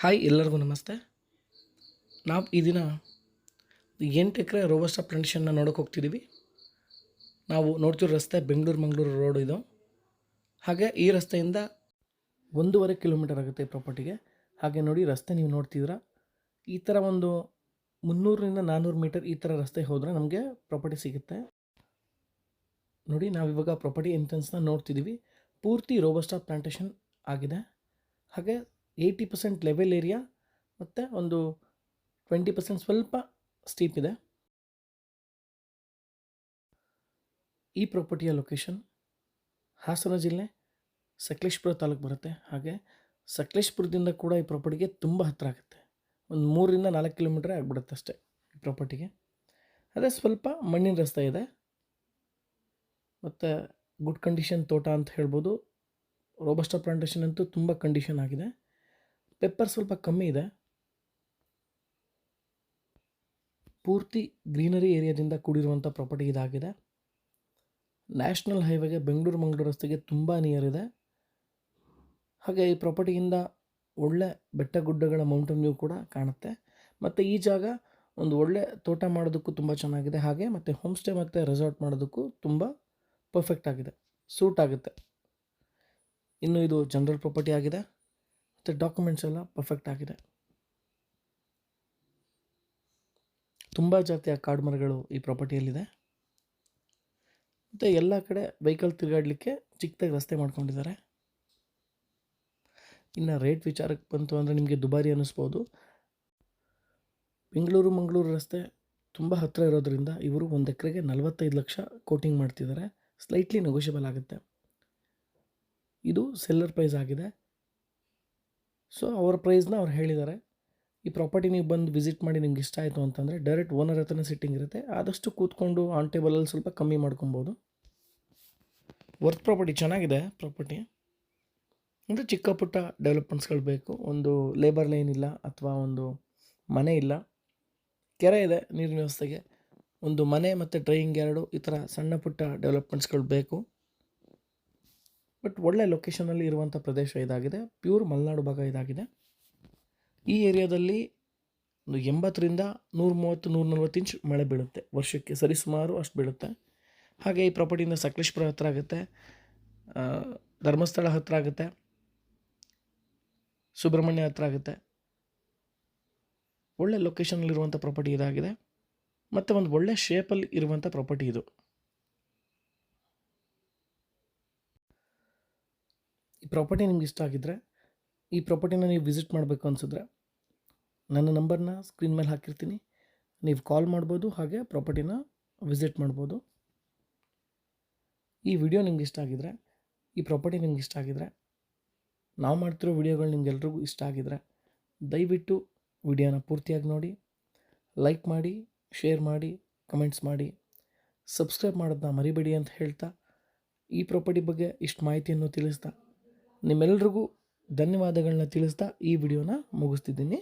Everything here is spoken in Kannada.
ಹಾಯ್ ಎಲ್ಲರಿಗೂ ನಮಸ್ತೆ. ನಾವು ಈ ದಿನ ಎಂಟು ಎಕರೆ ರೋಬಸ್ಟ ಪ್ಲಾಂಟೇಶನ್ನ ನೋಡೋಕೆ ಹೋಗ್ತಿದ್ದೀವಿ ನಾವು ನೋಡ್ತಿರೋ ರಸ್ತೆ ಬೆಂಗಳೂರು ಮಂಗಳೂರು ರೋಡ್ ಇದು. ಹಾಗೆ ಈ ರಸ್ತೆಯಿಂದ ಒಂದೂವರೆ ಕಿಲೋಮೀಟರ್ ಆಗುತ್ತೆ ಪ್ರಾಪರ್ಟಿಗೆ ಹಾಗೆ ನೋಡಿ ರಸ್ತೆ ನೀವು ನೋಡ್ತಿದ್ದೀರಾ. ಈ ಥರ ಒಂದು ಮುನ್ನೂರರಿಂದ ನಾನ್ನೂರು ಮೀಟರ್ ಈ ಥರ ರಸ್ತೆ ಹೋದರೆ ನಮಗೆ ಪ್ರಾಪರ್ಟಿ ಸಿಗುತ್ತೆ. ನೋಡಿ ನಾವಿವಾಗ ಪ್ರಾಪರ್ಟಿ ಎಂಟ್ರೆನ್ಸ್ನ ನೋಡ್ತಿದ್ದೀವಿ ಪೂರ್ತಿ ರೋಬಸ್ಟಾ ಪ್ಲಾಂಟೇಷನ್ ಆಗಿದೆ. ಹಾಗೆ ಏಯ್ಟಿ ಪರ್ಸೆಂಟ್ ಲೆವೆಲ್ ಏರಿಯಾ ಮತ್ತು ಒಂದು ಟ್ವೆಂಟಿ ಪರ್ಸೆಂಟ್ ಸ್ವಲ್ಪ ಸ್ಟೀಪ್ ಇದೆ. ಈ ಪ್ರಾಪರ್ಟಿಯ ಲೊಕೇಶನ್ ಹಾಸನ ಜಿಲ್ಲೆ ಸಕಲೇಶ್ಪುರ ತಾಲೂಕು ಬರುತ್ತೆ. ಹಾಗೆ ಸಕಲೇಶ್ಪುರದಿಂದ ಕೂಡ ಈ ಪ್ರಾಪರ್ಟಿಗೆ ತುಂಬ ಹತ್ತಿರ ಆಗುತ್ತೆ. ಒಂದು ಮೂರರಿಂದ ನಾಲ್ಕು ಕಿಲೋಮೀಟ್ರೇ ಆಗಿಬಿಡುತ್ತೆ ಅಷ್ಟೇ ಈ ಪ್ರಾಪರ್ಟಿಗೆ ಅದೇ ಸ್ವಲ್ಪ ಮಣ್ಣಿನ ರಸ್ತೆ ಇದೆ. ಮತ್ತು ಗುಡ್ ಕಂಡೀಷನ್ ತೋಟ ಅಂತ ಹೇಳ್ಬೋದು. ರೋಬಸ್ಟಾ ಪ್ಲಾಂಟೇಷನ್ ಅಂತೂ ತುಂಬ ಕಂಡೀಷನ್ ಆಗಿದೆ. ಪೆಪ್ಪರ್ ಸ್ವಲ್ಪ ಕಮ್ಮಿ ಇದೆ. ಪೂರ್ತಿ ಗ್ರೀನರಿ ಏರಿಯಾದಿಂದ ಕೂಡಿರುವಂಥ ಪ್ರಾಪರ್ಟಿ ಇದಾಗಿದೆ. ನ್ಯಾಷನಲ್ ಹೈವೇಗೆ ಬೆಂಗಳೂರು ಮಂಗಳೂರು ರಸ್ತೆಗೆ ತುಂಬ ನಿಯರ್ ಇದೆ. ಹಾಗೆ ಈ ಪ್ರಾಪರ್ಟಿಯಿಂದ ಒಳ್ಳೆ ಬೆಟ್ಟ ಗುಡ್ಡಗಳ ಮೌಂಟನ್ ವ್ಯೂ ಕೂಡ ಕಾಣುತ್ತೆ. ಮತ್ತು ಈ ಜಾಗ ಒಂದು ಒಳ್ಳೆ ತೋಟ ಮಾಡೋದಕ್ಕೂ ತುಂಬ ಚೆನ್ನಾಗಿದೆ. ಹಾಗೆ ಮತ್ತು ಹೋಮ್ ಸ್ಟೇ ಮತ್ತು ರೆಸಾರ್ಟ್ ಮಾಡೋದಕ್ಕೂ ತುಂಬ ಪರ್ಫೆಕ್ಟ್ ಆಗಿದೆ. ಸೂಟ್ ಆಗುತ್ತೆ. ಇನ್ನು ಇದು ಜನರಲ್ ಪ್ರಾಪರ್ಟಿ ಆಗಿದೆ. ಮತ್ತು ಡಾಕ್ಯುಮೆಂಟ್ಸ್ ಎಲ್ಲ ಪರ್ಫೆಕ್ಟ್ ಆಗಿದೆ. ತುಂಬ ಜಾತಿಯ ಕಾಡು ಮರಗಳು ಈ ಪ್ರಾಪರ್ಟಿಯಲ್ಲಿದೆ ಮತ್ತು ಎಲ್ಲ ಕಡೆ ವೆಹಿಕಲ್ ತಿರುಗಾಡಲಿಕ್ಕೆ ಚಿಕ್ಕದಾಗಿ ರಸ್ತೆ ಮಾಡ್ಕೊಂಡಿದ್ದಾರೆ. ಇನ್ನು ರೇಟ್ ವಿಚಾರಕ್ಕೆ ಬಂತು ಅಂದರೆ ನಿಮಗೆ ದುಬಾರಿ ಅನ್ನಿಸ್ಬೋದು. ಬೆಂಗಳೂರು, ಮಂಗಳೂರು ರಸ್ತೆ ತುಂಬ ಹತ್ತಿರ ಇರೋದರಿಂದ ಇವರು ಒಂದು ಎಕರೆಗೆ ನಲವತ್ತೈದು ಲಕ್ಷ ಕೋಟಿಂಗ್ ಮಾಡ್ತಿದ್ದಾರೆ. ಸ್ಲೈಟ್ಲಿ ನೆಗೋಷಿಯಬಲ್ ಆಗುತ್ತೆ. ಇದು ಸೆಲ್ಲರ್ ಪ್ರೈಸ್ ಆಗಿದೆ. ಸೊ ಅವರ ಪ್ರೈಸ್ನ ಅವ್ರು ಹೇಳಿದ್ದಾರೆ, ಈ ಪ್ರಾಪರ್ಟಿ ನೀವು ಬಂದು ವಿಸಿಟ್ ಮಾಡಿ ನಿಮ್ಗೆ ಇಷ್ಟ ಆಯಿತು ಅಂತಂದರೆ ಡೈರೆಕ್ಟ್ ಓನರ್ ಹತ್ರನೇ ಸಿಟ್ಟಿಂಗ್ ಇರುತ್ತೆ, ಆದಷ್ಟು ಕೂತ್ಕೊಂಡು ಆನ್ ಟೇಬಲಲ್ಲಿ ಸ್ವಲ್ಪ ಕಮ್ಮಿ ಮಾಡ್ಕೊಬೋದು. ವರ್ತ್ ಪ್ರಾಪರ್ಟಿ ಚೆನ್ನಾಗಿದೆ ಪ್ರಾಪರ್ಟಿ ಅಂದರೆ ಚಿಕ್ಕ ಪುಟ್ಟ ಡೆವಲಪ್ಮೆಂಟ್ಸ್ಗಳು ಬೇಕು, ಒಂದು ಲೇಬರ್ ಲೈನ್ ಇಲ್ಲ ಅಥವಾ ಒಂದು ಮನೆ ಇಲ್ಲ. ಕೆರೆ ಇದೆ ನೀರಿನ ವ್ಯವಸ್ಥೆಗೆ, ಒಂದು ಮನೆ ಮತ್ತು ಡ್ರೈಯಿಂಗ್ ಎರಡು ಈ ಥರ ಸಣ್ಣ ಪುಟ್ಟ ಡೆವಲಪ್ಮೆಂಟ್ಸ್ಗಳು ಬೇಕು. ಬಟ್ ಒಳ್ಳೆ ಲೊಕೇಶನಲ್ಲಿ ಇರುವಂಥ ಪ್ರದೇಶ ಇದಾಗಿದೆ. ಪ್ಯೂರ್ ಮಲೆನಾಡು ಭಾಗ ಇದಾಗಿದೆ. ಈ ಏರಿಯಾದಲ್ಲಿ ಒಂದು ಎಂಬತ್ತರಿಂದ ನೂರ ಮೂವತ್ತು ನೂರ ನಲ್ವತ್ತು ಇಂಚ್ ಮಳೆ ಬೀಳುತ್ತೆ. ವರ್ಷಕ್ಕೆ ಸರಿಸುಮಾರು ಅಷ್ಟು ಬೀಳುತ್ತೆ. ಹಾಗೆ ಈ ಪ್ರಾಪರ್ಟಿಯಿಂದ ಸಕಲೇಶ್ಪುರ ಹತ್ರ ಆಗುತ್ತೆ. ಧರ್ಮಸ್ಥಳ ಹತ್ರ ಆಗುತ್ತೆ. ಸುಬ್ರಹ್ಮಣ್ಯ ಹತ್ರ ಆಗುತ್ತೆ. ಒಳ್ಳೆ ಲೊಕೇಶನಲ್ಲಿರುವಂಥ ಪ್ರಾಪರ್ಟಿ ಇದಾಗಿದೆ. ಮತ್ತು ಒಂದು ಒಳ್ಳೆ ಶೇಪಲ್ಲಿ ಇರುವಂಥ ಪ್ರಾಪರ್ಟಿ ಇದು. ಈ ಪ್ರಾಪರ್ಟಿ ನಿಮ್ಗೆ ಇಷ್ಟ ಆಗಿದ್ದರೆ ಈ ಪ್ರಾಪರ್ಟಿನ ನೀವು ವಿಸಿಟ್ ಮಾಡಬೇಕು ಅನಿಸಿದ್ರೆ, ನನ್ನ ನಂಬರ್ನ ಸ್ಕ್ರೀನ್ ಮೇಲೆ ಹಾಕಿರ್ತೀನಿ. ನೀವು ಕಾಲ್ ಮಾಡ್ಬೋದು, ಹಾಗೆ ಪ್ರಾಪರ್ಟಿನ ವಿಸಿಟ್ ಮಾಡ್ಬೋದು. ಈ ವಿಡಿಯೋ ನಿಮ್ಗೆ ಇಷ್ಟ ಆಗಿದ್ರೆ, ಈ ಪ್ರಾಪರ್ಟಿ ನಿಮ್ಗೆ ಇಷ್ಟ ಆಗಿದ್ರೆ, ನಾವು ಮಾಡ್ತಿರೋ ವಿಡಿಯೋಗಳು ನಿಮ್ಗೆಲ್ರಿಗೂ ಇಷ್ಟ ಆಗಿದ್ರೆ, ದಯವಿಟ್ಟು ವಿಡಿಯೋನ ಪೂರ್ತಿಯಾಗಿ ನೋಡಿ ಲೈಕ್ ಮಾಡಿ ಶೇರ್ ಮಾಡಿ ಕಮೆಂಟ್ಸ್ ಮಾಡಿ ಸಬ್ಸ್ಕ್ರೈಬ್ ಮಾಡೋದನ್ನ ಮರಿಬೇಡಿ ಅಂತ ಹೇಳ್ತಾ, ಈ ಪ್ರಾಪರ್ಟಿ ಬಗ್ಗೆ ಇಷ್ಟು ಮಾಹಿತಿಯನ್ನು ತಿಳಿಸ್ತಾ ನಿಮ್ಮೆಲ್ರಿಗೂ ಧನ್ಯವಾದಗಳನ್ನ ತಿಳಿಸ್ತಾ ಈ ವಿಡಿಯೋನ ಮುಗಿಸ್ತಿದ್ದೀನಿ.